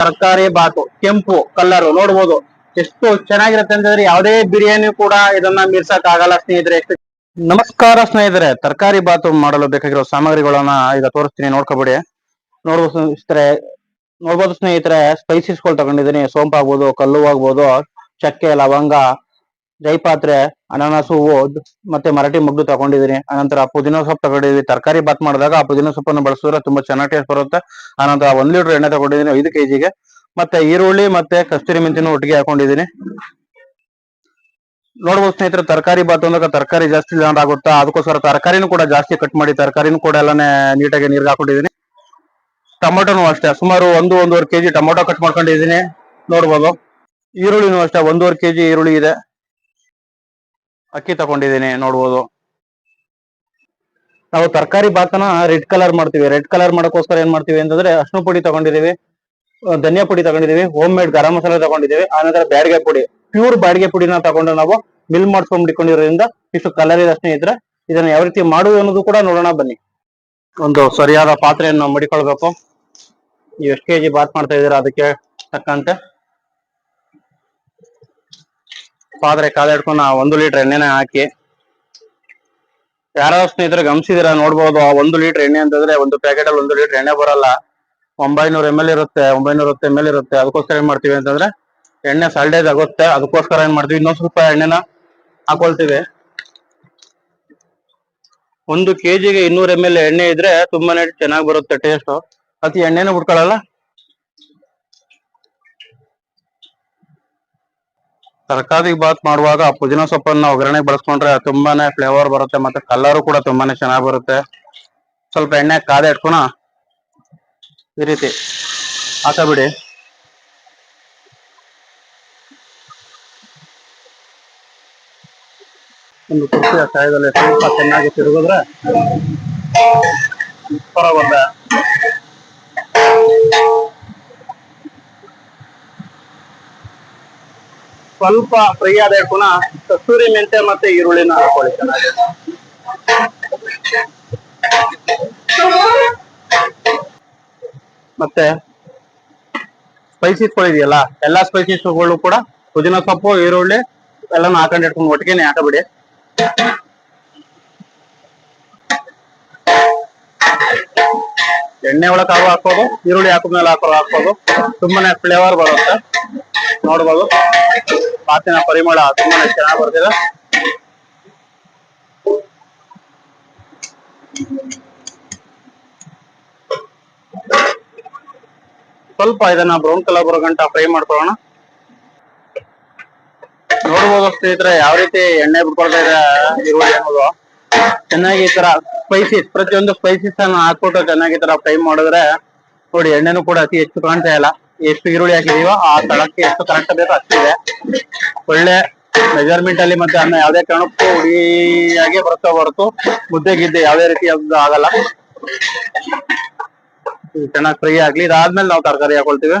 ತರಕಾರಿ, ಬಾತು, ಕೆಂಪು ಕಲ್ಲರ್ ನೋಡ್ಬೋದು. ಎಷ್ಟು ಚೆನ್ನಾಗಿರುತ್ತೆ ಅಂತಂದ್ರೆ ಯಾವುದೇ ಬಿರಿಯಾನಿ ಕೂಡ ಇದನ್ನ ಮೀರ್ಸಕ್ ಆಗಲ್ಲ ಸ್ನೇಹಿತರೆ. ನಮಸ್ಕಾರ ಸ್ನೇಹಿತರೆ. ತರಕಾರಿ, ಬಾತು ಮಾಡಲು ಬೇಕಾಗಿರೋ ಸಾಮಗ್ರಿಗಳನ್ನ ಈಗ ತೋರಿಸ್ತೀನಿ. ನೋಡ್ಕೊಬಿಡಿ. ನೋಡ್ಬೋದು ಸ್ನೇಹಿತರೆ. ನೋಡ್ಬೋದು ಸ್ನೇಹಿತರೆ ಸ್ಪೈಸಿಸ್ಗಳು ತಗೊಂಡಿದ್ದೀನಿ. ಸೋಂಪು ಆಗ್ಬೋದು ಕಲ್ಲು ಆಗ್ಬೋದು ಚಕ್ಕೆ, ಲವಂಗ ಜೈಪಾತ್ರೆ, ಅನಾನಸ್ ಹೂವು ಮತ್ತೆ ಮರಾಠಿ ಮಗ್ಗು ತಗೊಂಡಿದೀನಿ. ಅನಂತರ ಪುದೀನ ಸೊಪ್ಪು ತಗೊಂಡಿದೀವಿ ತರಕಾರಿ ಬಾತ್ ಮಾಡಿದಾಗ ಆ ಪುದೀನ ಸೊಪ್ಪನ್ನು ಬಳಸಿದ್ರೆ ತುಂಬಾ ಚೆನ್ನಾಗಿ ಟೇಸ್ಟ್ ಬರುತ್ತೆ. ಅನಂತರ ಒಂದ್ ಲೀಟರ್ ಎಣ್ಣೆ ತಗೊಂಡಿದೀನಿ, ಐದು ಕೆಜಿಗೆ ಮತ್ತೆ ಈರುಳ್ಳಿ ಮತ್ತೆ ಕಸ್ತೂರಿ ಮೆಂತಿನೂ ಒಟ್ಟಿಗೆ ಹಾಕೊಂಡಿದೀನಿ. ನೋಡ್ಬೋದು ಸ್ನೇಹಿತರೆ, ತರಕಾರಿ ಬಾತ್ ಅಂದಾಗ ತರಕಾರಿ ಜಾಸ್ತಿ ಜನರ ಆಗುತ್ತಾ? ಅದಕ್ಕೋಸ್ಕರ ತರಕಾರಿನೂ ಕೂಡ ಜಾಸ್ತಿ ಕಟ್ ಮಾಡಿ ತರಕಾರಿನೂ ಕೂಡ ಎಲ್ಲಾನೇ ನೀಟಾಗಿ ನೀರ್ಗೆ ಹಾಕೊಂಡಿದೀನಿ. ಟೊಮೊಟೊನು ಅಷ್ಟೇ, ಸುಮಾರು ಒಂದು, ಒಂದೂವರೆ ಕೆಜಿ ಟೊಮೊಟೊ ಕಟ್ ಮಾಡ್ಕೊಂಡಿದೀನಿ. ನೋಡ್ಬೋದು. ಈರುಳ್ಳಿನೂ ಅಷ್ಟೇ, ಒಂದೂವರೆ ಕೆಜಿ ಈರುಳ್ಳಿ ಇದೆ. ಅಕ್ಕಿ ತಗೊಂಡಿದ್ದೀನಿ ನೋಡ್ಬೋದು. ನಾವು ತರಕಾರಿ ಬಾತನ ರೆಡ್ ಕಲರ್ ಮಾಡ್ತೀವಿ. ರೆಡ್ ಕಲರ್ ಮಾಡೋಕ್ಕೋಸ್ಕರ ಏನ್ ಮಾಡ್ತೀವಿ ಅಂತಂದ್ರೆ ಅರ್ಶಿನ ಪುಡಿ ತಗೊಂಡಿದೀವಿ ಆ, ಧನಿಯಾ ಪುಡಿ ತಗೊಂಡಿದೀವಿ ಹೋಮ್ ಮೇಡ್ ಗರಂ ಮಸಾಲೆ ತಗೊಂಡಿದೀವಿ ಆನಂತರ ಬ್ಯಾಡಿಗೆ ಪುಡಿ. ಪ್ಯೂರ್ ಬಾಡಿಗೆ ಪುಡಿನ ತಗೊಂಡು ನಾವು ಮಿಲ್ ಮಾಡ್ಸ್ಕೊಂಡ್ಬಿಟ್ಕೊಂಡಿರೋದ್ರಿಂದ ಇಷ್ಟು ಕಲರ್ ಇದೆ ಇದ್ರೆ ಇದನ್ನ ಯಾವ ರೀತಿ ಮಾಡುವುದು ಅನ್ನೋದು ಕೂಡ ನೋಡೋಣ ಬನ್ನಿ. ಒಂದು ಸರಿಯಾದ ಪಾತ್ರೆಯನ್ನು ಮಡಿಕೊಳ್ಬೇಕು. ನೀವು ಎಷ್ಟು ಕೆಜಿ ಬಾತ್ ಮಾಡ್ತಾ ಇದ್ದೀರಾ ಅದಕ್ಕೆ ತಕ್ಕಂತೆ. ಪಾತ್ರೆ ಕಾಲಿಡ್ಕೊಂಡು ಒಂದು ಲೀಟರ್ ಎಣ್ಣೆನ ಹಾಕಿ. ಯಾರೋ ಸ್ನೇಹಿತರೆ ಗಮನಿಸಿದಿರ ನೋಡ್ಬೋದು, ಆ ಒಂದು ಲೀಟರ್ ಎಣ್ಣೆ ಅಂತಂದ್ರೆ ಒಂದು ಪ್ಯಾಕೆಟ್ ಅಲ್ಲಿ ಒಂದು ಲೀಟರ್ ಎಣ್ಣೆ ಬರಲ್ಲ. ಒಂಬೈನೂರ ಎಂ ಎಲ್ ಇರುತ್ತೆ, ಒಂಬೈನೂರ ಎಂ ಎಲ್ ಇರುತ್ತೆ. ಅದಕ್ಕೋಸ್ಕರ ಏನ್ ಮಾಡ್ತೀವಿ ಅಂತಂದ್ರೆ ಎಣ್ಣೆ ಸಾಲ್ಡೇಜ್ ಆಗುತ್ತೆ. ಅದಕ್ಕೋಸ್ಕರ ಏನ್ ಮಾಡ್ತೀವಿ, ಇನ್ನೊಂದ್ ಸ್ವಲ್ಪ ಎಣ್ಣೆನ ಹಾಕೊಳ್ತೀವಿ. ಒಂದು ಕೆಜಿಗೆ ಇನ್ನೂರ ಎಂ ಎಲ್ ಎಣ್ಣೆ ಇದ್ರೆ ತುಂಬಾನೇ ಚೆನ್ನಾಗಿ ಬರುತ್ತೆ ಟೇಸ್ಟ್ ಅತಿ ಎಣ್ಣೆನೂ ಬಿಟ್ಕೊಳ್ಳಲ್ಲ ತರಕಾರಿ ಬಾತ್ ಮಾಡುವಾಗ ಪುದೀನ ಸೊಪ್ಪನ್ನ ಒಗ್ಗರಣೆ ಬಳಸ್ಕೊಂಡ್ರೆ ತುಂಬಾನೇ ಫ್ಲೇವರ್ ಬರುತ್ತೆ ಮತ್ತೆ ಕಲರ್ ಕೂಡ ತುಂಬಾನೇ ಚೆನ್ನಾಗಿ ಬರುತ್ತೆ. ಸ್ವಲ್ಪ ಎಣ್ಣೆ ಕಾದ ಇಟ್ಕೊಣ ಈ ರೀತಿ. ಹಾಕಬಿಡಿ ಒಂದು ಕುರ್ಚಿಯ ಕಾಯದಲ್ಲಿ ಸ್ವಲ್ಪ ಚೆನ್ನಾಗಿ ತಿರುಗಿದ್ರೆ ಬರುತ್ತೆ ಸ್ವಲ್ಪ ಫ್ರೈ ಆದ ಪುನಃ ಕಸ್ತೂರಿ ಮೆಂತೆ ಮತ್ತೆ ಈರುಳ್ಳಿನ ಹಾಕೊಳ್ಳಿ. ಮತ್ತೆ ಸ್ಪೈಸಸ್ ಇದೆಯಲ್ಲ, ಎಲ್ಲಾ ಸ್ಪೈಸಸ್ಗಳು ಕೂಡ ಪುದೀನ ಸೊಪ್ಪು, ಈರುಳ್ಳಿ ಎಲ್ಲಾನು ಹಾಕೊಂಡು ಇಟ್ಕೊಂಡು ಒಟ್ಟಿಗೆನೆ ಹಾಕಬಿಡಿ. ಎಣ್ಣೆ ಒಳಗೆ ಹಾಕೋ, ಹಾಕೋದು, ಈರುಳ್ಳಿ ಹಾಕಿದ್ಮೇಲೆ ಹಾಕೋದು ಹಾಕೋದು. ತುಂಬಾನೇ ಫ್ಲೇವರ್ ಬರುತ್ತೆ. ನೋಡ್ಬೋದು. ಮಾತಿನ ಪರಿಮಳ ತುಂಬಾನೇ ಚೆನ್ನಾಗಿ ಬರ್ತಿದೆ ಸ್ವಲ್ಪ ಇದನ್ನ ಬ್ರೌನ್ ಕಲರ್ ಬರೋ ಗಂಟ ಫ್ರೈ ಮಾಡ್ಕೊಳ್ಳೋಣ. ನೋಡ್ಬೋದು ಸ್ನೇಹಿತರೆ, ಯಾವ ರೀತಿ ಎಣ್ಣೆ ಬಿಟ್ಕೊಳ್ತಾ ಇದೆ ಈರುಳ್ಳಿ ಅನ್ನೋದು. ಚೆನ್ನಾಗಿ ಈ ತರ ಸ್ಪೈಸಿಸ್ ಪ್ರತಿಯೊಂದು ಸ್ಪೈಸಿಸ್ ಅನ್ನ ಹಾಕ್ಬಿಟ್ಟು ಚೆನ್ನಾಗಿ ಈ ತರ ಫ್ರೈ ಮಾಡಿದ್ರೆ ನೋಡಿ, ಎಣ್ಣೆನೂ ಕೂಡ ಅತಿ ಹೆಚ್ಚು ಕಾಣ್ತಾ ಇಲ್ಲ. ಎಷ್ಟು ಈರುಳ್ಳಿ ಹಾಕಿದೀವೋ ಆ ತಳಕ್ಕೆ ಎಷ್ಟು ಕರೆಕ್ಟ್ ಬೇಕೋ ಅಷ್ಟಿದೆ ಒಳ್ಳೆ ಮೆಜರ್ಮೆಂಟ್ ಅಲ್ಲಿ ಮತ್ತೆ ಅನ್ನ ಯಾವ್ದೇ ಕಾರಣಕ್ಕೂ ಹುಡಿಯಾಗಿ ಬರುತ್ತಾ ಹೊರತು ಮುದ್ದೆ ಗಿದ್ದೆ ಯಾವ್ದೇ ರೀತಿ ಆಗಲ್ಲ. ಚೆನ್ನಾಗಿ ಫ್ರೈ ಆಗ್ಲಿ. ಇದಾದ್ಮೇಲೆ ನಾವು ತರಕಾರಿ ಹಾಕೊಳ್ತೀವಿ.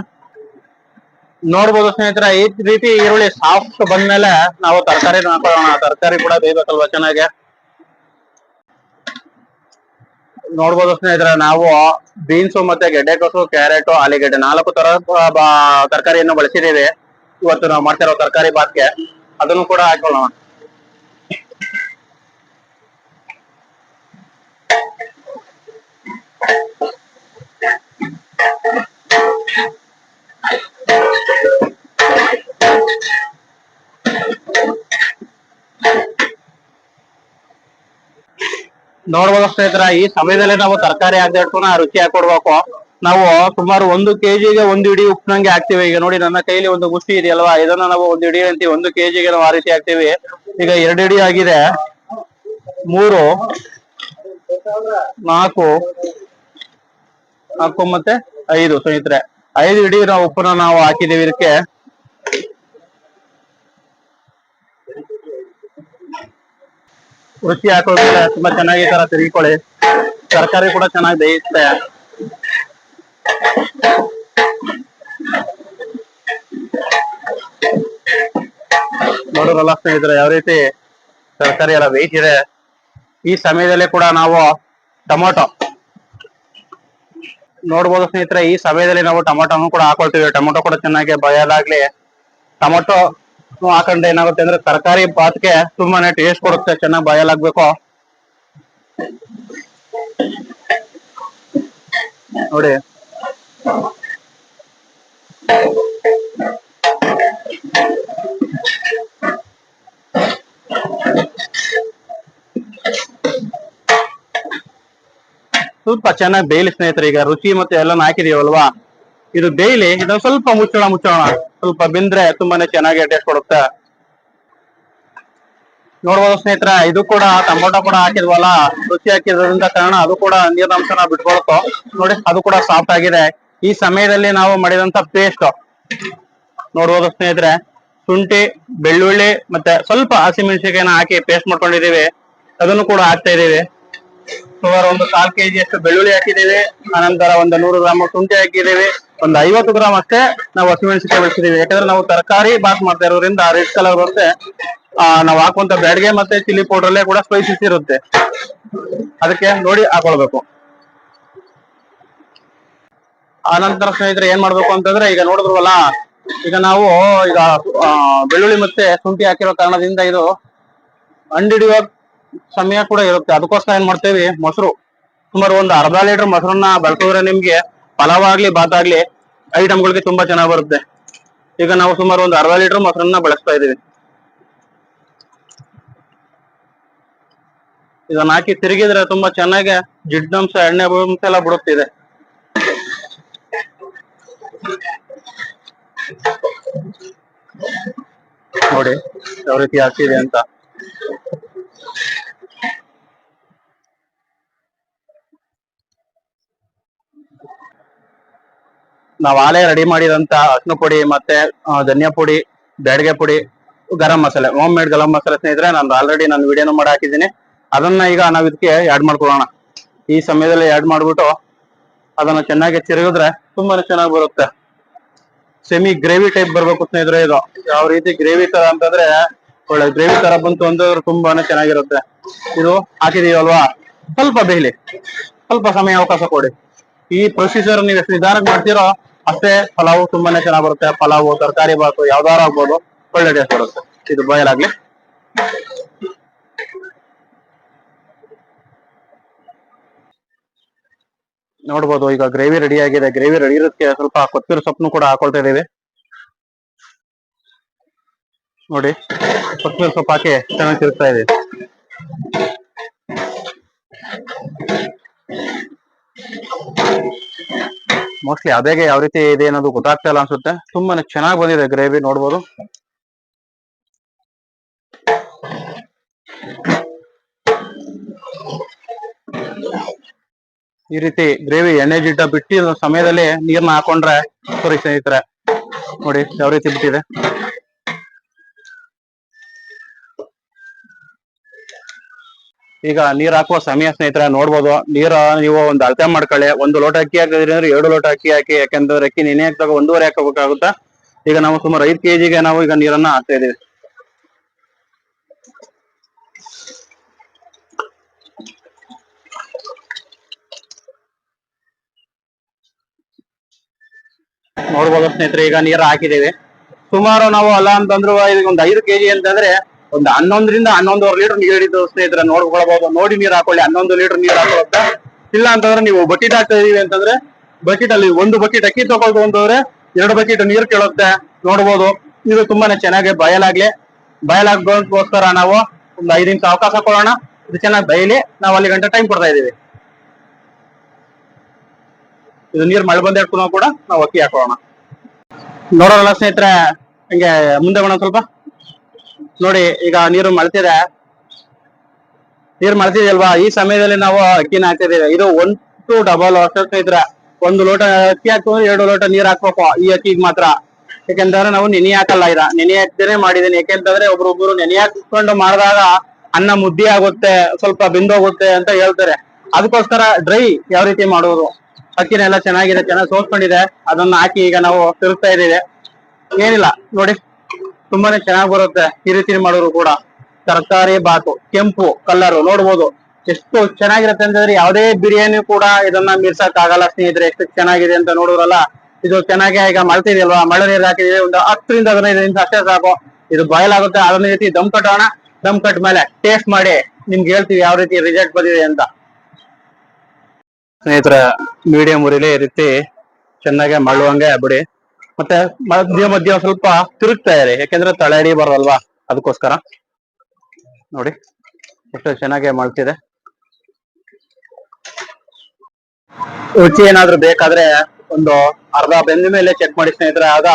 ನೋಡ್ಬೋದು ಸ್ನೇಹಿತರ, ಈ ರೀತಿ ಈರುಳ್ಳಿ ಸಾಫ್ಟ್ ಬಂದ್ಮೇಲೆ ನಾವು ತರಕಾರಿ ಹಾಕೊಳ್ಳೋಣ ತರಕಾರಿ ಕೂಡ ಬೇಯ್ಬೇಕಲ್ವಾ ಚೆನ್ನಾಗಿ? ನೋಡ್ಬೋದು ಸ್ನೇಹಿತರ, ನಾವು ಬೀನ್ಸ್ ಮತ್ತೆ ಗೆಡ್ಡೆಕೋಸು ಕ್ಯಾರೆಟು ಆಲೂಗೆಡ್ಡೆ ನಾಲ್ಕು ತರ ತರಕಾರಿಯನ್ನು ಬಳಸಿದ್ದೇವೆ. ಇವತ್ತು ನಾವು ಮಾಡ್ತಿರೋ ತರಕಾರಿ ಬಾತ್ಗೆ. ಅದನ್ನು ಕೂಡ ಹಾಕೊಳ್ಳೋಣ. ನೋಡ್ಬೋದು ಸ್ನೇಹಿತರ, ಈ ಸಮಯದಲ್ಲಿ ನಾವು ತರಕಾರಿ ಹಾಕಿ ಇಟ್ಕೊಂಡು ರುಚಿ ಹಾಕೊಡ್ಬೇಕು ನಾವು ಸುಮಾರು ಒಂದು ಕೆಜಿಗೆ ಒಂದು ಇಡೀ ಉಪ್ಪಿನಂಗೆ ಹಾಕ್ತಿವಿ. ಈಗ ನೋಡಿ, ನನ್ನ ಕೈಲಿ ಒಂದು ಗುಷ್ಟಿ ಇದೆಯಲ್ವಾ? ಇದನ್ನ ನಾವು ಒಂದು ಇಡೀ ಅಂತೀವಿ. ಒಂದು ಕೆಜಿಗೆ ನಾವು ಆ ರೀತಿ ಹಾಕ್ತಿವಿ. ಈಗ ಎರಡು ಇಡೀ ಆಗಿದೆ. ಮೂರು, ನಾಲ್ಕು ನಾಲ್ಕು ಮತ್ತೆ ಐದು ಸ್ನೇಹಿತರೆ. ಐದು ಇಡೀ ನಾವು ಉಪ್ಪನ್ನ ನಾವು ಹಾಕಿದೀವಿ ಇದಕ್ಕೆ. ರುಚಿ ಹಾಕೋದ್ರಿಂದ ತುಂಬಾ ಚೆನ್ನಾಗಿ ತರ ತಿರುಗಿಕೊಳ್ಳಿ. ತರಕಾರಿ ಕೂಡ ಚೆನ್ನಾಗಿ ಬೇಯುತ್ತೆ ನೋಡೋರಲ್ಲ ಸ್ನೇಹಿತರೆ, ಯಾವ ರೀತಿ ತರಕಾರಿ ಎಲ್ಲ ಬೇಯ್ತಿದೆ ಈ ಸಮಯದಲ್ಲಿ ಕೂಡ ನಾವು ಟೊಮೊಟೊ. ನೋಡ್ಬೋದು ಸ್ನೇಹಿತರೆ, ಈ ಸಮಯದಲ್ಲಿ ನಾವು ಟೊಮೊಟೊನು ಕೂಡ ಹಾಕೊಳ್ತೀವಿ. ಟೊಮೊಟೊ ಕೂಡ ಚೆನ್ನಾಗಿ ಬಯಲಾಗ್ಲಿ ಟೊಮೊಟೊ ಹಾಕೊಂಡ್ರೆ ಏನಾಗುತ್ತೆ ಅಂದ್ರೆ ತರಕಾರಿ ಬಾತ್ಗೆ ತುಂಬಾನೇ ಟೇಸ್ಟ್ ಕೊಡುತ್ತೆ, ಚೆನ್ನಾಗಿ ಬಾಯಲಾಗ್ಬೇಕು ನೋಡಿ. ಸ್ವಲ್ಪ ಚೆನ್ನಾಗಿ ಬೇಯಲಿ ಸ್ನೇಹಿತರೆ, ಈಗ ರುಚಿ ಮತ್ತೆ ಎಲ್ಲ ಹಾಕಿದೀವಲ್ವಾ? ಇದು ಬೇಯಲಿ ಇದು ಸ್ವಲ್ಪ ಮುಚ್ಚೋಣ ಮುಚ್ಚೋಣ. ಸ್ವಲ್ಪ ಬೆಂದ್ರೆ ತುಂಬಾನೇ ಚೆನ್ನಾಗಿ ಟೇಸ್ಟ್ ಕೊಡುತ್ತೆ. ನೋಡ್ಬೋದು ಸ್ನೇಹಿತರೆ, ಇದು ಕೂಡ ಟೊಮೊಟೊ ಕೂಡ ಹಾಕಿದ್ವಲ್ಲ, ರುಚಿ ಹಾಕಿದ್ರಿಂದ ಕಾರಣ ಅದು ಕೂಡ ನೀರಿನ ಬಿಟ್ಕೊಳ್ತು. ನೋಡಿ, ಅದು ಕೂಡ ಸಾಫ್ಟ್ ಆಗಿದೆ. ಈ ಸಮಯದಲ್ಲಿ ನಾವು ಮಾಡಿದಂತ ಪೇಸ್ಟ್ ನೋಡ್ಬೋದು ಸ್ನೇಹಿತರೆ, ಶುಂಠಿ, ಬೆಳ್ಳುಳ್ಳಿ ಮತ್ತೆ ಸ್ವಲ್ಪ ಹಸಿಮೆಣಸಿನಕಾಯಿನ ಹಾಕಿ ಪೇಸ್ಟ್ ಮಾಡ್ಕೊಂಡಿದೀವಿ ಅದನ್ನು ಕೂಡ ಹಾಕ್ತಾ ಇದೀವಿ ಸುಮಾರು ಒಂದು ಕಾಲ್ ಕೆಜಿ ಅಷ್ಟು ಬೆಳ್ಳುಳ್ಳಿ ಹಾಕಿದೀವಿ ಆನಂತರ ಒಂದು ನೂರು ಗ್ರಾಮ್ ಶುಂಠಿ ಹಾಕಿದೀವಿ ಒಂದು ಐವತ್ತು ಗ್ರಾಮ್ ಅಷ್ಟೇ ನಾವು ಹಸಿಮೆಣಸಿನಕಾಯಿ ಬೆಳೆಸಿದೀವಿ. ಯಾಕಂದ್ರೆ ನಾವು ತರಕಾರಿ ಬಾತ್ ಮಾಡ್ತಾ ಇರೋದ್ರಿಂದ ರೆಡ್ ಕಲರ್ ಬರುತ್ತೆ. ಆ, ನಾವು ಹಾಕುವಂತ ಬ್ಯಾಡ್ಗೆ ಮತ್ತೆ ಚಿಲ್ಲಿ ಪೌಡರ್ ಕೂಡ ಸ್ಪೈಸಿಸ್ ಇರುತ್ತೆ. ಅದಕ್ಕೆ ನೋಡಿ ಹಾಕೊಳ್ಬೇಕು. ಆನಂತರ ಸ್ನೇಹಿತರೆ ಏನ್ ಮಾಡ್ಬೇಕು ಅಂತಂದ್ರೆ ಈಗ ನೋಡಿದ್ರಲ್ಲ, ಈಗ ನಾವು ಈಗ ಬೆಳ್ಳುಳ್ಳಿ ಮತ್ತೆ ಶುಂಠಿ ಹಾಕಿರೋ ಕಾರಣದಿಂದ ಇದು ಅಂಡಿಡಿಯುವ ಸಮಯ ಕೂಡ ಇರುತ್ತೆ. ಅದಕ್ಕೋಸ್ಕರ ಏನ್ ಮಾಡ್ತೇವಿ, ಮೊಸರು. ಸುಮಾರು ಒಂದು ಅರ್ಧ ಲೀಟರ್ ಮೊಸರನ್ನ ಬಳಸಿದ್ರೆ ನಿಮ್ಗೆ ಪಲಾವ್ ಆಗ್ಲಿ ಬಾತ್ ಆಗ್ಲಿ ಐಟಮ್ಗಳಿಗೆ ತುಂಬಾ ಚೆನ್ನಾಗಿ ಬರುತ್ತೆ. ಈಗ ನಾವು ಸುಮಾರು ಒಂದು ಅರ್ಧ ಲೀಟರ್ ಮೊಸರನ್ನ ಬಳಸ್ತಾ ಇದೀವಿ ಇದನ್ನ ಹಾಕಿ ತಿರುಗಿದ್ರೆ ತುಂಬಾ ಚೆನ್ನಾಗಿ ಜಿಡ್ಡಂಶ ಎಣ್ಣೆ ಅಂಶ ಎಲ್ಲ ಬಿಡುತ್ತಿದೆ. ನೋಡಿ ಯಾವ ರೀತಿ ಆಗ್ತಿದೆ ಅಂತ. ನಾವ್ ಆಲೆ ರೆಡಿ ಮಾಡಿದಂತ ಅರ್ಶಿನ ಪುಡಿ ಮತ್ತೆ ಧನಿಯಾ ಪುಡಿ, ಬ್ಯಾಡಗೆ ಪುಡಿ, ಗರಂ ಮಸಾಲೆ ಹೋಮ್ ಮೇಡ್ ಗರಂ ಮಸಾಲೆ ಸ್ನೇಹಿತರೆ ನಾನು ಆಲ್ರೆಡಿ ನಾನು ವಿಡಿಯೋನು ಮಾಡಿ ಹಾಕಿದ್ದೀನಿ. ಅದನ್ನ ಈಗ ನಾವ್ ಇದಕ್ಕೆ ಆಡ್ ಮಾಡ್ಕೊಳ್ಳೋಣ. ಈ ಸಮಯದಲ್ಲಿ ಆಡ್ ಮಾಡ್ಬಿಟ್ಟು ಅದನ್ನ ಚೆನ್ನಾಗಿ ತಿರುಗಿದ್ರೆ ತುಂಬಾನೇ ಚೆನ್ನಾಗಿ ಬರುತ್ತೆ. ಸೆಮಿ ಗ್ರೇವಿ ಟೈಪ್ ಬರ್ಬೇಕು ಸ್ನೇಹಿತರೆ ಇದು. ಯಾವ ರೀತಿ ಗ್ರೇವಿ ತರ ಅಂತಂದ್ರೆ, ಒಳ್ಳೆ ಗ್ರೇವಿ ತರ ಬಂತು ಅಂದ್ರೆ ತುಂಬಾನೇ ಚೆನ್ನಾಗಿರುತ್ತೆ. ಇದು ಹಾಕಿದೀವಲ್ವಾ? ಸ್ವಲ್ಪ ಬೇಯಲಿ. ಸ್ವಲ್ಪ ಸಮಯ ಅವಕಾಶ ಕೊಡಿ. ಈ ಪ್ರೊಸೀಜರ್ ನೀವು ಎಷ್ಟು ನಿಧಾನಕ್ಕೆ ಮಾಡ್ತೀರೋ ಅಷ್ಟೇ ಪಲಾವು ತುಂಬಾನೇ ಚೆನ್ನಾಗಿ ಬರುತ್ತೆ. ಪಲಾವು, ತರಕಾರಿ ಬಾತು ಯಾವ್ದಾರು ಆಗ್ಬೋದು. ಒಳ್ಳೆ ಟೇಸ್ಟ್ ಬರುತ್ತೆ. ಇದು ಬಾಯಲಾಗ್ಲಿ ನೋಡ್ಬೋದು, ಈಗ ಗ್ರೇವಿ ರೆಡಿ ಆಗಿದೆ. ಗ್ರೇವಿ ರೆಡಿ ಇರೋದಕ್ಕೆ ಸ್ವಲ್ಪ ಕೊತ್ತಂಬರಿ ಸೊಪ್ಪನ್ನು ಕೂಡ ಹಾಕೊಳ್ತಾ ಇದೀವಿ ನೋಡಿ, ಕೊತ್ತಂಬರಿ ಸೊಪ್ಪು ಹಾಕಿ ಚೆನ್ನಾಗಿ ತಿರುಗ್ತಾ ಇದೆ. ಮೋಸ್ಟ್ಲಿ ಅದೇಗೆ ಯಾವ ರೀತಿ ಇದೆ ಅನ್ನೋದು ಗೊತ್ತಾಗ್ತಾ ಇಲ್ಲ ಅನ್ಸುತ್ತೆ. ತುಂಬಾನೇ ಚೆನ್ನಾಗಿ ಬಂದಿದೆ ಗ್ರೇವಿ ನೋಡ್ಬೋದು. ಈ ರೀತಿ ಗ್ರೇವಿ ಎಣ್ಣೆ ಜಿಡ್ಡ ಬಿಟ್ಟಿರೋ ಸಮಯದಲ್ಲಿ ನೀರ್ನ ಹಾಕೊಂಡ್ರೆ, ಸರಿ ಸ್ನೇಹಿತರೆ, ನೋಡಿ ಯಾವ ರೀತಿ ಬಿಟ್ಟಿದೆ. ಈಗ ನೀರ್ ಹಾಕುವ ಸಮಯ ಸ್ನೇಹಿತರೆ, ನೋಡ್ಬೋದು. ನೀರ ನೀವು ಒಂದು ಅಳತೆ ಮಾಡ್ಕೊಳ್ಳಿ. ಒಂದು ಲೋಟ ಅಕ್ಕಿ ಹಾಕಿದ್ರಿ ಅಂದ್ರೆ ಎರಡು ಲೋಟ ಅಕ್ಕಿ ಹಾಕಿ ಯಾಕಂದ್ರೆ ಅಕ್ಕಿ ನೆನೆ ಹಾಕಿದಾಗ ಒಂದೂವರೆ ಹಾಕಬೇಕಾಗುತ್ತಾ? ಈಗ ನಾವು ಸುಮಾರು ಐದು ಕೆಜಿಗೆ ನಾವು ಈಗ ನೀರನ್ನ ಹಾಕ್ತಾ ಇದೀವಿ. ನೋಡ್ಬೋದು ಸ್ನೇಹಿತರೆ, ಈಗ ನೀರು ಹಾಕಿದೀವಿ. ಸುಮಾರು ನಾವು ಅಲ್ಲ ಅಂತಂದ್ರು ಈಗ ಒಂದು ಐದು ಕೆಜಿ ಅಂತಂದ್ರೆ ಒಂದು ಹನ್ನೊಂದರಿಂದ ಹನ್ನೊಂದುವರೆ ಲೀಟರ್ ನೀರು ಹಿಡಿದು ಸ್ನೇಹಿತರೆ ನೋಡ್ಕೊಳ್ಬಹುದು ನೋಡಿ ನೀರು ಹಾಕೊಳ್ಳಿ, ಹನ್ನೊಂದು ಲೀಟರ್ ನೀರು ಹಾಕೊಳ್ಳುತ್ತೆ. ಇಲ್ಲ ಅಂತಂದ್ರೆ ನೀವು ಬಕೆಟ್ ಹಾಕ್ತಾ ಇದೀವಿ ಅಂತಂದ್ರೆ ಬಕೆಟ್ ಅಲ್ಲಿ ಒಂದು ಬಕೆಟ್ ಅಕ್ಕಿ ತಗೊಳ್ದು ಅಂತಂದ್ರೆ ಎರಡು ಬಕೆಟ್ ನೀರು ಕೇಳುತ್ತೆ. ನೋಡ್ಬೋದು. ಇದು ತುಂಬಾನೇ ಚೆನ್ನಾಗಿ ಬಯಲಾಗ್ಲಿ ಬಯಲಾಗೋಸ್ಕರ ನಾವು ಒಂದು ಐದು ನಿಮಿಷ ಅವಕಾಶ ಕೊಡೋಣ. ಇದು ಚೆನ್ನಾಗಿ ಬಯಲಿ. ನಾವು ಅಲ್ಲಿ ಗಂಟೆ ಟೈಮ್ ಕೊಡ್ತಾ ಇದೀವಿ ಇದು ನೀರು ಮಳೆ ಬಂದ ಕೂಡ ನಾವು ಅಕ್ಕಿ ಹಾಕೋಣ ನೋಡೋಣ ಸ್ನೇಹಿತರೆ, ಹಂಗೆ ಮುಂದೆ ಬಣ್ಣ ಸ್ವಲ್ಪ. ನೋಡಿ, ಈಗ ನೀರು ಮಳ್ತಿದೆ ನೀರು ಮಳ್ತಿದೆಯಲ್ವಾ ಈ ಸಮಯದಲ್ಲಿ ನಾವು ಅಕ್ಕಿನ ಹಾಕಿದೀವಿ ಇದು ಒನ್ ಟು ಡಬಲ್ ಅಷ್ಟು ಇದ್ರೆ ಒಂದು ಲೋಟ ಅಕ್ಕಿ ಹಾಕಿದ್ರೆ ಎರಡು ಲೋಟ ನೀರ್ ಹಾಕ್ಬೇಕು ಈ ಅಕ್ಕಿಗೆ ಮಾತ್ರ. ಯಾಕೆಂದ್ರೆ ನಾವು ನೆನೆ ಹಾಕಲ್ಲ ಇದ ನೆನೆ ಹಾಕ್ದೇನೆ ಮಾಡಿದೀನಿ. ಯಾಕೆಂತಂದ್ರೆ ಒಬ್ರೊಬ್ರು ನೆನೆ ಹಾಕೊಂಡು ಮಾಡಿದಾಗ ಅನ್ನ ಮುದ್ದೆ ಆಗುತ್ತೆ, ಸ್ವಲ್ಪ ಬೆಂದೋಗುತ್ತೆ ಅಂತ ಹೇಳ್ತಾರೆ. ಅದಕ್ಕೋಸ್ಕರ ಡ್ರೈ ಯಾವ ರೀತಿ ಮಾಡೋದು? ಅಕ್ಕಿನೆಲ್ಲ ಚೆನ್ನಾಗಿದೆ, ಚೆನ್ನಾಗಿ ಸೋಸ್ಕೊಂಡಿದೆ. ಅದನ್ನ ಹಾಕಿ ಈಗ ನಾವು ತಿರುಗ್ತಾ ಇದ್ದೀವಿ. ಏನಿಲ್ಲ, ನೋಡಿ. ತುಂಬಾನೇ ಚೆನ್ನಾಗಿ ಬರುತ್ತೆ ಈ ರೀತಿ ಮಾಡೋರು ಕೂಡ. ತರಕಾರಿ, ಬಾತು, ಕೆಂಪು ಕಲರ್ ನೋಡ್ಬೋದು. ಎಷ್ಟು ಚೆನ್ನಾಗಿರುತ್ತೆ ಅಂತಂದ್ರೆ ಯಾವುದೇ ಬಿರಿಯಾನಿ ಕೂಡ ಇದನ್ನ ಮೀರ್ಸಕ್ ಆಗಲ್ಲ ಸ್ನೇಹಿತರೆ, ಎಷ್ಟು ಚೆನ್ನಾಗಿದೆ ಅಂತ ನೋಡೋರಲ್ಲ, ಇದು ಚೆನ್ನಾಗಿ ಈಗ ಮಳ್ತಿದೆಯಲ್ವಾ ಮಳೆ ನೀರು ಹಾಕಿದೀವಿ ಒಂದು ಹತ್ತರಿಂದ ಹದಿನೈದು ನಿಮಿಷ ಅಷ್ಟೇ ಸಾಕು. ಇದು ಬಾಯ್ಲ್ ಆಗುತ್ತೆ ಅದನ್ನ ರೀತಿ ದಮ್ ಕಟ್ಟೋಣ ದಮ್ ಕಟ್ ಮೇಲೆ ಟೇಸ್ಟ್ ಮಾಡಿ ನಿಮ್ಗೆ ಹೇಳ್ತೀವಿ ಯಾವ ರೀತಿ ರಿಸಲ್ಟ್ ಬಂದಿದೆ ಅಂತ. ಸ್ನೇಹಿತರ ಮೀಡಿಯಂ ಉರಿಲಿ ರೀತಿ ಚೆನ್ನಾಗಿ ಮಳ್ಳುವಂಗೆ ಬಿಡಿ ಮತ್ತೆ ಮಧ್ಯ ಮಧ್ಯ ಸ್ವಲ್ಪ ತಿರುಗ್ತಾ ಇರಿ, ಯಾಕೆಂದ್ರೆ ತಳೆಡಿ ಬರಲ್ವಾ? ಅದಕ್ಕೋಸ್ಕರ. ನೋಡಿ, ಎಷ್ಟು ಚೆನ್ನಾಗಿ ಮಾಡ್ತಿದೆ ರುಚಿ ಏನಾದ್ರು ಬೇಕಾದ್ರೆ ಒಂದು ಅರ್ಧ ಬೆಂದ ಮೇಲೆ ಚೆಕ್ ಮಾಡಿ ಸ್ನೇಹಿತರೆ, ಆಗ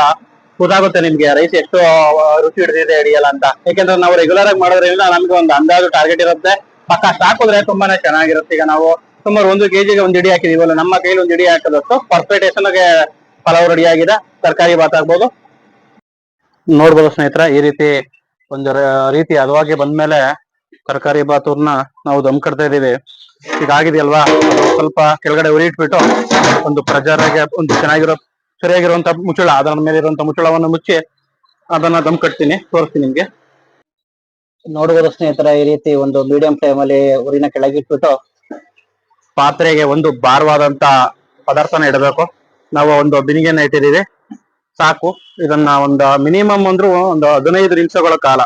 ಗೊತ್ತಾಗುತ್ತೆ ನಿಮ್ಗೆ ರೈಸ್ ಎಷ್ಟು ರುಚಿ ಹಿಡಿದಿದೆ, ಹಿಡಿಯಲ್ಲ ಅಂತ. ಯಾಕೆಂದ್ರೆ ನಾವು ರೆಗ್ಯುಲರ್ ಆಗಿ ಮಾಡೋದ್ರಿಂದ ನಮ್ಗೆ ಒಂದು ಅಂದಾಜು ಟಾರ್ಗೆಟ್ ಇರುತ್ತೆ. ಪಕ್ಕ ಹಾಕಿದ್ರೆ ತುಂಬಾನೇ ಚೆನ್ನಾಗಿರುತ್ತೆ. ಈಗ ನಾವು ಸುಮಾರು ಒಂದು ಕೆಜಿಗೆ ಒಂದು ಹಿಡಿ ಹಾಕಿದೀವಲ್ಲ, ನಮ್ಮ ಕೈಲಿ ಒಂದು ಹಿಡಿ ಹಾಕಿದಷ್ಟು ಪರ್ಫೆಕ್ಟೇಷನ್ಗೆ ಪಲಾವ್ ರೆಡಿ ಆಗಿದೆ. ತರಕಾರಿ ಭಾತ್ ಆಗ್ಬೋದು? ನೋಡ್ಬೋದು ಸ್ನೇಹಿತರ, ಈ ರೀತಿ ಒಂದು ರೀತಿ ಹದವಾಗಿ ಬಂದ್ಮೇಲೆ ತರಕಾರಿ ಬಾತೂರ್ನ ನಾವು ದಮ್ ಕಟ್ತಾ ಇದೀವಿ ಈಗ ಆಗಿದೆಯಲ್ವಾ? ಸ್ವಲ್ಪ ಕೆಳಗಡೆ ಉರಿ ಇಟ್ಬಿಟ್ಟು ಒಂದು ಪ್ರಜಾರಾಗೆ ಒಂದು ಚೆನ್ನಾಗಿರೋ ಸರಿಯಾಗಿರುವಂತ ಮುಚ್ಚಳ, ಅದರ ಮೇಲೆ ಇರುವಂತ ಮುಚ್ಚಳವನ್ನು ಮುಚ್ಚಿ ಅದನ್ನ ದಮ್ ಕಟ್ತೀನಿ ತೋರಿಸ್ತೀನಿ ನಿಮ್ಗೆ. ನೋಡಬಹುದು ಸ್ನೇಹಿತರ, ಈ ರೀತಿ ಒಂದು ಮೀಡಿಯಂ ಫ್ಲೇಮ್ ಅಲ್ಲಿ ಉರಿನ ಕೆಳಗಿಟ್ಬಿಟ್ಟು ಪಾತ್ರೆಗೆ ಒಂದು ಭಾರವಾದಂತ ಪದಾರ್ಥನ ಇಡಬೇಕು. ನಾವು ಒಂದು ಬಿನಿಗೆನ ಇಟ್ಟಿದೀವಿ ಸಾಕು. ಇದನ್ನ ಒಂದು ಮಿನಿಮಮ್ ಅಂದ್ರೂ ಒಂದು ಹದಿನೈದು ನಿಮಿಷಗಳ ಕಾಲ.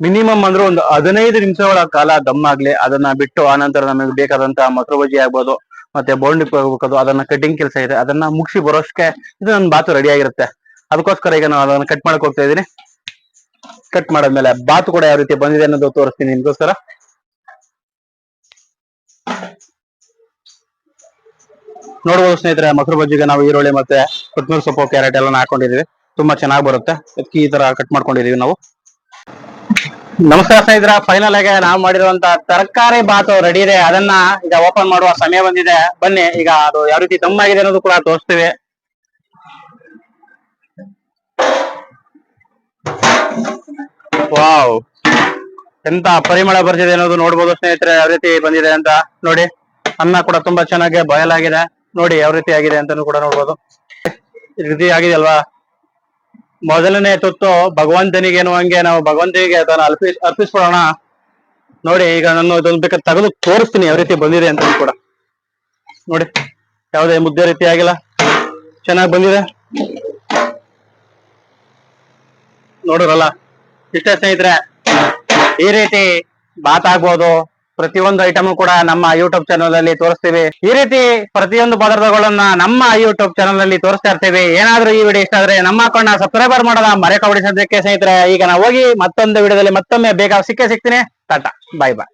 ಮಿನಿಮಮ್ ಅಂದ್ರೆ ಒಂದು ಹದಿನೈದು ನಿಮಿಷಗಳ ಕಾಲ ದಮ್ ಆಗ್ಲಿ, ಅದನ್ನ ಬಿಟ್ಟು ಆನಂತರ ನಮಗೆ ಬೇಕಾದಂತ ಮೊಸರು ಬಜ್ಜಿ ಆಗ್ಬೋದು, ಮತ್ತೆ ಬೋಂಡಿ ಹೋಗ್ಬೇಕು ಅದನ್ನ ಕಟಿಂಗ್ ಕೆಲಸ ಇದೆ, ಅದನ್ನ ಮುಗಿಸಿ ಬರೋಷ್ಟಕ್ಕೆ ಇದು ನನ್ನ ಬಾತು ರೆಡಿ ಆಗಿರುತ್ತೆ. ಅದಕ್ಕೋಸ್ಕರ ಈಗ ನಾನು ಅದನ್ನ ಕಟ್ ಮಾಡಕ್ ಹೋಗ್ತಾ ಇದೀನಿ ಕಟ್ ಮಾಡಾದ್ಮೇಲೆ ಬಾತು ಕೂಡ ಯಾವ ರೀತಿ ಬಂದಿದೆ ಅನ್ನೋದು ತೋರಿಸ್ತೀನಿ ನಿಮ್ಗೋಸ್ಕರ. ನೋಡ್ಬೋದು ಸ್ನೇಹಿತರೆ ಮೊಸರು ಬಜ್ಜಿಗೆ ನಾವು ಈರುಳ್ಳಿ ಮತ್ತೆ ಕೊತ್ತಂಬರಿ ಸೊಪ್ಪು, ಕ್ಯಾರೆಟ್ ಎಲ್ಲ ಹಾಕೊಂಡಿದೀವಿ ತುಂಬಾ ಚೆನ್ನಾಗಿ ಬರುತ್ತೆ. ಅದಕ್ಕೆ ಈ ತರ ಕಟ್ ಮಾಡ್ಕೊಂಡಿದೀವಿ ನಾವು. ನಮಸ್ಕಾರ ಸ್ನೇಹಿತರ ಫೈನಲ್ ಆಗಿ ನಾವು ಮಾಡಿರುವಂತ ತರಕಾರಿ ಬಾತು ರೆಡಿ ಇದೆ. ಅದನ್ನ ಈಗ ಓಪನ್ ಮಾಡುವ ಸಮಯ ಬಂದಿದೆ. ಬನ್ನಿ, ಈಗ ಅದು ಯಾವ ರೀತಿ ದಮ್ ಆಗಿದೆ ಅನ್ನೋದು ಕೂಡ ತೋರಿಸ್ತೀವಿ. ವಾವ್! ಎಂತ ಪರಿಮಳ ಬರ್ತಿದೆ ಅನ್ನೋದು ನೋಡ್ಬೋದು ಸ್ನೇಹಿತರೆ, ಯಾವ ರೀತಿ ಬಂದಿದೆ ಅಂತ ನೋಡಿ. ಅನ್ನ ಕೂಡ ತುಂಬಾ ಚೆನ್ನಾಗಿ ಬಯಲಾಗಿದೆ ನೋಡಿ ಯಾವ ರೀತಿ ಆಗಿದೆ ಅಂತಾನು ಕೂಡ ನೋಡ್ಬೋದು. ಈ ರೀತಿ ಆಗಿದೆಯಲ್ವಾ ಮೊದಲನೇ ತುತ್ತು ಭಗವಂತನಿಗೆ ಹಂಗೆ ನಾವು ಭಗವಂತನಿಗೆ ಅದನ್ನ ಅರ್ಪಿ, ಅರ್ಪಿಸ್ಕೊಳ್ಳೋಣ. ನೋಡಿ ಈಗ ನಾನು ಇದೊಂದು ಬೇಕಾದ್ರೆ ತಗದು ತೋರಿಸ್ತೀನಿ ಯಾವ ರೀತಿ ಬಂದಿದೆ ಅಂತ ಕೂಡ. ನೋಡಿ ಯಾವುದೇ ಮುದ್ದೆ ರೀತಿ ಆಗಿಲ್ಲ. ಚೆನ್ನಾಗಿ ಬಂದಿದೆ. ನೋಡಿರಲ್ಲ ಇಷ್ಟೇ ಸ್ನೇಹಿತರೆ, ಈ ರೀತಿ ಬಾತ್ ಆಗ್ಬೋದು ಪ್ರತಿಯೊಂದು ಐಟಮ್ ಕೂಡ ನಮ್ಮ ಯೂಟ್ಯೂಬ್ ಚಾನಲ್ ಅಲ್ಲಿ ತೋರಿಸ್ತೀವಿ. ಈ ರೀತಿ ಪ್ರತಿಯೊಂದು ಪದಾರ್ಥಗಳನ್ನ ನಮ್ಮ ಯೂಟ್ಯೂಬ್ ಚಾನಲ್ ಅಲ್ಲಿ ತೋರಿಸ್ತಾ ಇರ್ತೀವಿ. ಏನಾದ್ರೂ ಈ ವಿಡಿಯೋ ಇಷ್ಟ ಆದ್ರೆ ನಮ್ಮ ಅಕೌಂಟ್ ಸಬ್ಸ್ಕ್ರೈಬರ್ ಮಾಡೋದ? ಮರೆಕಬಡಿ ಸದ್ಯಕ್ಕೆ ಸ್ನೇಹಿತರೆ, ಈಗ ನಾವು ಹೋಗಿ ಮತ್ತೊಂದು ವಿಡಿಯೋದಲ್ಲಿ ಮತ್ತೊಮ್ಮೆ ಬೇಗ ಸಿಕ್ಕೇ ಸಿಗ್ತೀನಿ. ಟಾಟಾ ಬಾಯ್ ಬಾಯ್